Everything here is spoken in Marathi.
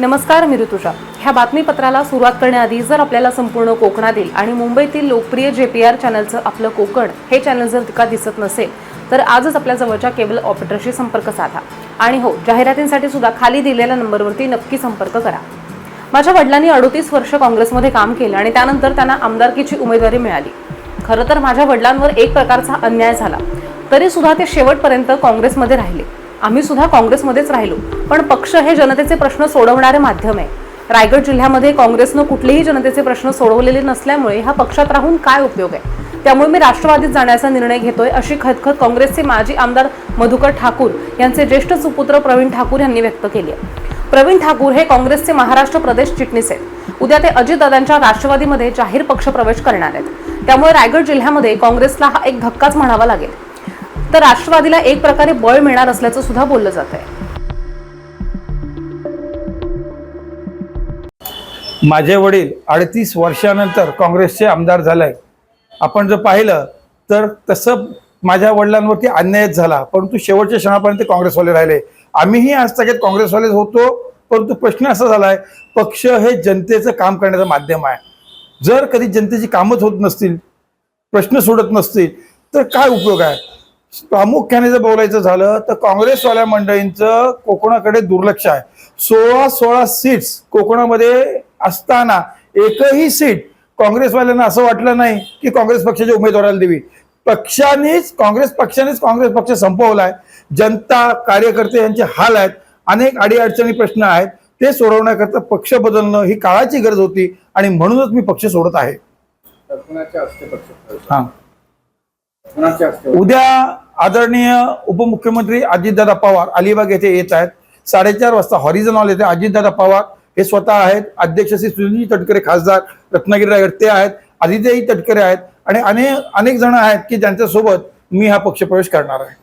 नमस्कार मी ऋतुषा ह्या बातमीपत्राला सुरुवात करण्याआधी जर आपल्याला संपूर्ण कोकणातील आणि मुंबईतील लोकप्रिय जे पी आर चॅनलचं आपलं कोकण हे चॅनल जर का दिसत नसेल तर आजच आपल्या जवळच्या केबल ऑपरेटरशी संपर्क साधा. आणि हो जाहिरातींसाठी सुद्धा खाली दिलेल्या नंबरवरती नक्की संपर्क करा. माझ्या वडिलांनी अडोतीस वर्ष काँग्रेसमध्ये काम केलं आणि त्यानंतर त्यांना आमदारकीची उमेदवारी मिळाली. खरं तर माझ्या वडिलांवर एक प्रकारचा अन्याय झाला. तरी सुद्धा ते शेवटपर्यंत काँग्रेसमध्ये राहिले. आम्ही सुद्धा काँग्रेसमध्येच राहिलो. पण पक्ष हे जनतेचे प्रश्न सोडवणारे माध्यम आहे. रायगड जिल्ह्यामध्ये काँग्रेसनं कुठलेही जनतेचे प्रश्न सोडवलेले नसल्यामुळे ह्या पक्षात राहून काय उपयोग आहे? त्यामुळे मी राष्ट्रवादीत जाण्याचा निर्णय घेतोय अशी खतखत काँग्रेसचे माजी आमदार मधुकर ठाकूर यांचे ज्येष्ठ सुपुत्र प्रवीण ठाकूर यांनी व्यक्त केली आहे. प्रवीण ठाकूर हे काँग्रेसचे महाराष्ट्र प्रदेश चिटणीस आहेत. उद्या ते अजितदादांच्या राष्ट्रवादीमध्ये जाहीर पक्ष प्रवेश करणार आहेत. त्यामुळे रायगड जिल्ह्यामध्ये काँग्रेसला हा एक धक्काच म्हणावा लागेल. तर राष्ट्रवादीला एक प्रकारे बळ मिळणार असल्याचं सुद्धा बोललं जात आहे. माझे वडील अडतीस वर्षानंतर काँग्रेसचे आमदार झालाय आपण जर पाहिलं तर तसं माझ्या वडिलांवरती अन्यायच झाला परंतु शेवटच्या क्षणापर्यंत काँग्रेसवाले राहिले. आम्हीही आज सगळ्यात काँग्रेसवालेच होतो परंतु प्रश्न असा झालाय पक्ष हे जनतेचं काम करण्याचं माध्यम आहे. जर कधी जनतेची कामच होत नसतील प्रश्न सोडत नसतील तर काय उपयोग आहे? प्रामुख्याने जर बोलायचं झालं तर काँग्रेसवाल्या मंडळींचं कोकणाकडे दुर्लक्ष आहे. सोळा सोळा सीट्स कोकणामध्ये असताना एकही सीट काँग्रेसवाल्यांना असं वाटलं नाही की काँग्रेस पक्षाच्या उमेदवाराला देवी पक्षानेच काँग्रेस पक्षानेच काँग्रेस पक्ष संपवलाय. जनता कार्यकर्ते यांचे हाल आहेत. अनेक अडीअडचणी प्रश्न आहेत. ते सोडवण्याकरता पक्ष बदलणं ही काळाची गरज होती आणि म्हणूनच मी पक्ष सोडत आहे. हा. उद्या आदरणीय उपमुख्यमंत्री अजितदादा पवार अलिबाग येथे येत आहेत. साडेचार वाजता हॉरिझन हॉल येथे अजितदादा पवार हे स्वतः आहेत. अध्यक्ष श्री सुनील तटकरे खासदार रत्नागिरी रायगड ते आहेत. आदित्यही तटकरे आहेत. आणि अनेक अनेक जण आहेत की ज्यांच्यासोबत मी हा पक्ष प्रवेश करणार आहे.